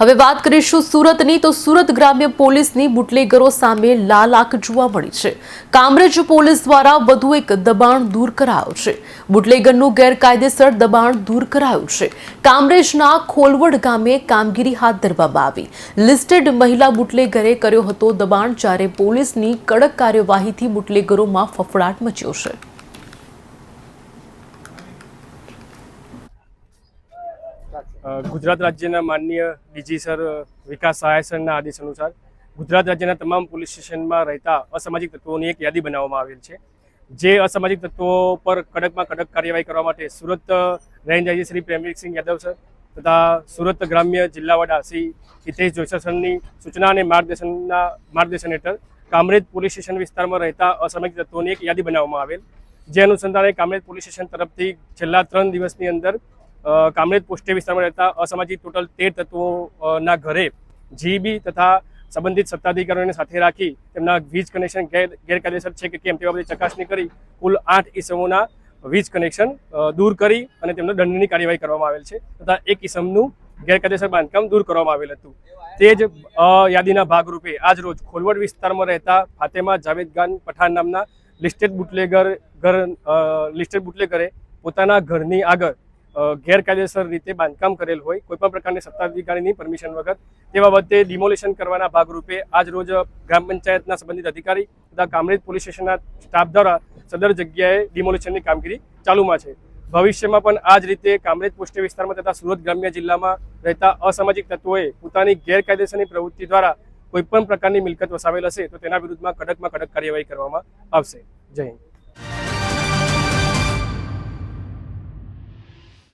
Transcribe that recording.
હવે વાત કરીશું સુરતની, તો સુરત ગ્રામ્ય પોલીસની બુટલેગરો સામે લાલ આંખ જોવા મળી છે. કામરેજ પોલીસ દ્વારા વધુ એક દબાણ દૂર કરાયો છે. બુટલેગરનું ગેરકાયદેસર દબાણ દૂર કરાયું છે. કામરેજના ખોલવડ ગામે કામગીરી હાથ ધરવામાં આવી. લિસ્ટેડ મહિલા બુટલેગરે કર્યો હતો દબાણ, જ્યારે પોલીસની કડક કાર્યવાહીથી બુટલેગરોમાં ફફડાટ મચ્યો છે. ગુજરાત રાજ્યના માનનીય ડીજી સર વિકાસ સહાય સરના આદેશ અનુસાર ગુજરાત રાજ્યના તમામ પોલીસ સ્ટેશનમાં રહેતા અસામાજિક તત્વોની એક યાદી બનાવવામાં આવેલ છે. જે અસામાજિક તત્વો પર કડકમાં કડક કાર્યવાહી કરવા માટે Surat range IG Shri Premveersinh Yadav sir તથા સુરત ગ્રામ્ય જિલ્લા વડા શ્રી હિતેશ જોઈસર સરની સૂચના અને માર્ગદર્શનના માર્ગદર્શન હેઠળ કામરેજ પોલીસ સ્ટેશન વિસ્તારમાં રહેતા અસામાજિક તત્વોની એક યાદી બનાવવામાં આવેલ. જે અનુસંધાને કામરેજ પોલીસ સ્ટેશન તરફથી છેલ્લા ત્રણ દિવસની અંદર કામરેજ પોસ્ટે વિસ્તારમાં રહેતા અસામાજિક ટોટલ તેર તત્વોના ઘરે જીબી તથા સંબંધિત સત્તાધિકારીઓને સાથે રાખી તેમના વીજ કનેક્શન ગેર, ગેરકાયદેસર છે કે કેમ તે બાબતે ચકાસણી કરી કુલ આઠ ઇસમોના વીજ કનેક્શન દૂર કરી અને તેમનો દંડની કાર્યવાહી કરવામાં આવેલ છે તથા એક ઇસમનું ગેરકાયદેસર બાંધકામ દૂર કરવામાં આવેલ હતું. તે જ યાદીના ભાગરૂપે આજ રોજ ખોલવડ વિસ્તારમાં રહેતા ફાતેમા જાવેદ ખાન પઠાણ નામના લિસ્ટેડ બુટલેગર ઘર લિસ્ટેડ બુટલેગરે પોતાના ઘરની આગળ ગેરકાયદેસર રીતે બાંધકામ કરેલ હોય કોઈપણ પ્રકારની સત્તાધિકારીની પરમિશન વગર. તે બાબતે ડિમોલિશન કરવાના ભાગરૂપે આજ રોજ ગ્રામ પંચાયતના સંબંધિત અધિકારી તથા કામરેજ પોલીસ સ્ટેશનના સ્ટાફ દ્વારા સદર જગ્યાએ ડિમોલિશનની કામગીરી ચાલુમાં છે. ભવિષ્યમાં પણ આ જ રીતે કામરેજ પુષ્ટિ વિસ્તારમાં તથા સુરત ગ્રામ્ય જિલ્લામાં રહેતા અસામાજિક તત્વોએ પોતાની ગેરકાયદેસરની પ્રવૃત્તિ દ્વારા કોઈપણ પ્રકારની મિલકત વસાવેલ હશે તો તેના વિરુદ્ધમાં કડકમાં કડક કાર્યવાહી કરવામાં આવશે. જય હિન્દ.